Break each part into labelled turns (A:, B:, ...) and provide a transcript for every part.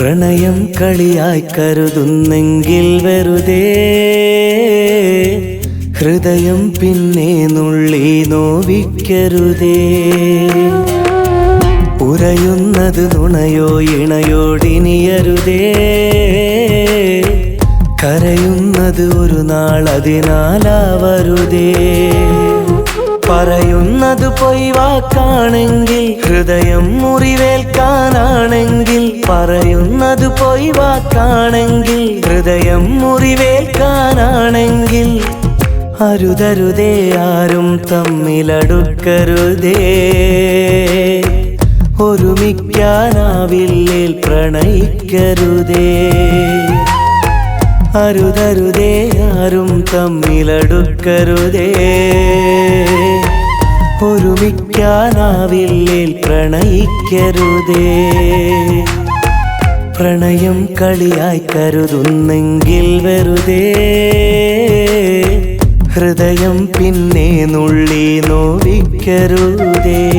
A: പ്രണയം കളിയായി കരുതുന്നെങ്കിൽ വെറുതെ ഹൃദയം പിന്നെ നുള്ളി നോവിക്കരുതേ. ഉരയുന്നത് നുണയോ ഇണയോടിനിയരുതേ. കരയുന്നത് ഒരു നാൾ അതിനാലാവരുതേ പറയുന്നത് പൊയ് വാക്കാണെങ്കിൽ ഹൃദയം മുറിവേൽക്കാനാണെങ്കിൽ പറയുന്നത് പൊയ് വാക്കാണെങ്കിൽ ഹൃദയം മുറിവേൽക്കാനാണെങ്കിൽ അരുതരുതേ ആരും തമ്മിലടുക്കരുതേ. ഒരുമിക്കാനാവില്ലേൽ പ്രണയിക്കരുതേ. അരുതരുതേ ആരും തമ്മിലടുക്കരുതേ. ഒരുമിക്കാനാവില്ലേ പ്രണയിക്കരുതേ. പ്രണയം കളിയായി കരുതുന്നെങ്കിൽ വെറുതെ. ഹൃദയം പിന്നെ നുള്ളി നോവിക്കരുതേ.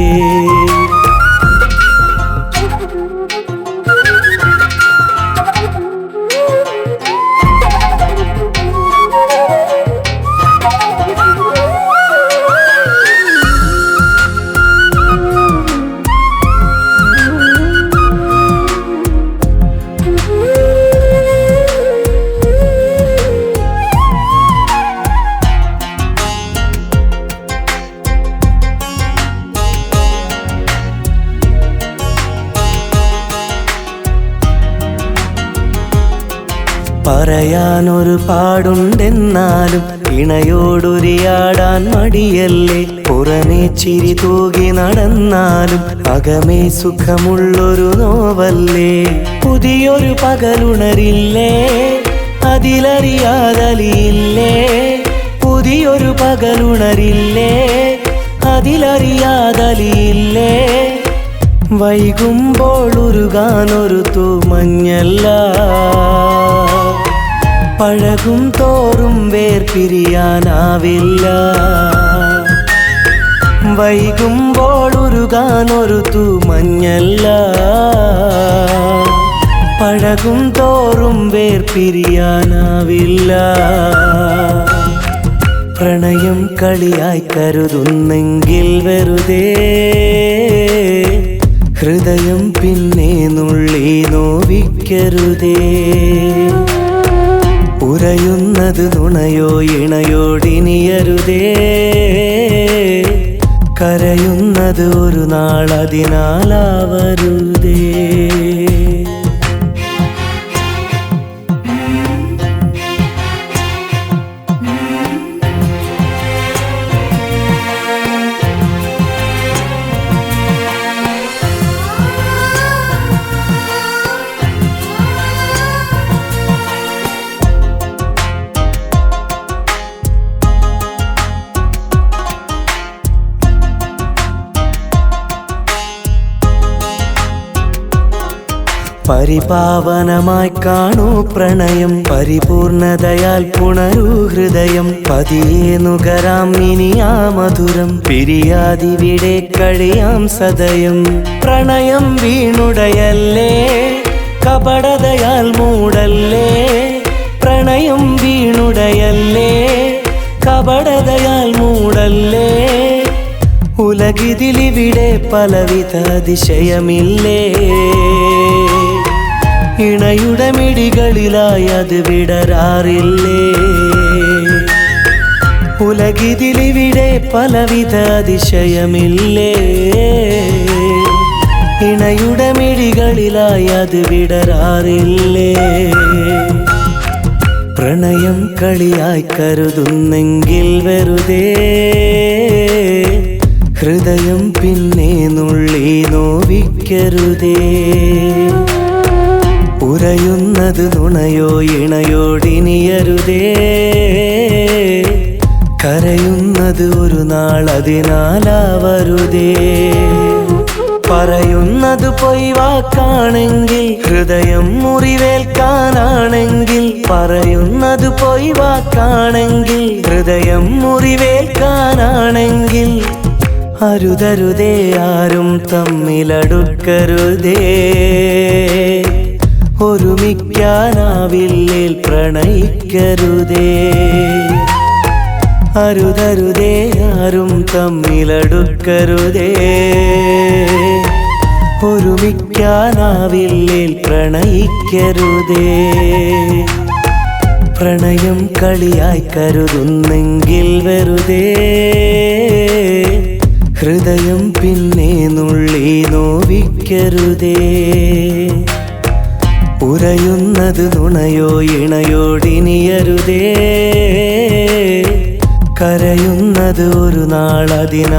A: പറയാനൊരു പാടുണ്ടെന്നാലും ഇണയോടൊരിയാടാൻ മടിയല്ലേ? പുറമേ ചിരി തൂകി നടന്നാലും അകമേ സുഖമുള്ളൊരു നോവല്ലേ? പുതിയൊരു പകലുണരില്ലേ? അതിലറിയാതലിയില്ലേ? പുതിയൊരു പകലുണരില്ലേ? അതിലറിയാതലിയില്ലേ? വൈകുമ്പോൾ ഉരുകാനൊരു തൂമഞ്ഞല്ല. പഴകും തോറും വേർ വേർപിരിയാനാവില്ല. വൈകുമ്പോൾ ഉരുകാനൊരു തൂമഞ്ഞല്ല പഴകും തോറും വേർ വേർപിരിയാനാവില്ല. പ്രണയം കളിയായി കരുതുന്നെങ്കിൽ വെറുതെ ഹൃദയം പിന്നെ നുള്ളി നോവിക്കരുതേ. ഉരയുന്നത് നുണയോ ഇണയോടിനിയരുതേ കരയുന്നത് ഒരു നാൾ പരിപാവനമായി കാണൂ പ്രണയം. പരിപൂർണതയാൽ പുണരൂ ഹൃദയം. പതിയെ നുകരാം ഇനിയാ മധുരം. പിരിയാതിവിടെ കഴിയാം സദയം. പ്രണയം വീണുടയല്ലേ? കപടതയാൽ മൂടല്ലേ? പ്രണയം വീണുടയല്ലേ? കപടതയാൽ മൂടല്ലേ? ഉലകിതിലിവിടെ പലവിധ അതിശയമില്ലേ? ഇണയുടെ മിടികളിലായി അത് വിടരാറില്ലേ? ഉലകിതിലിവിടെ പലവിധ അതിശയമില്ലേ? ഇണയുടെ മിടികളിലായി അത് വിടരാറില്ലേ? പ്രണയം കളിയായി കരുതുന്നെങ്കിൽ വെറുതെ ഹൃദയം പിന്നെ നുള്ളി നോവിക്കരുതേ. ഉരയുന്നത് നുണയോ ഇണയോടിനിയരുതേ. കരയുന്നത് ഒരു നാൾ അതിനാലാവരുതേ. പറയുന്നത് പൊയ് വാക്കാണെങ്കിൽ ഹൃദയം മുറിവേൽക്കാനാണെങ്കിൽ പറയുന്നത് പൊയ് വാക്കാണെങ്കിൽ ഹൃദയം മുറിവേൽക്കാനാണെങ്കിൽ അരുതരുതേ ആരും തമ്മിലടുക്കരുതേ. ഒരുമിക്കാനാവില്ലേൽ പ്രണയിക്കരുതേ. അരുതരുതേ ആരും തമ്മിലടുക്കരുതേ. ഒരുമിക്കാനാവില്ലേൽ പ്രണയിക്കരുതേ. പ്രണയം കളിയായി കരുതുന്നെങ്കിൽ വെറുതേ. ഹൃദയം പിന്നെ നുള്ളി നോവിക്കരുതേ. ഉരയുന്നത് നുണയോ ഇണയോടിനിയരുതേ കരയുന്നത് ഒരു നാളതിനാലാവരുതേ.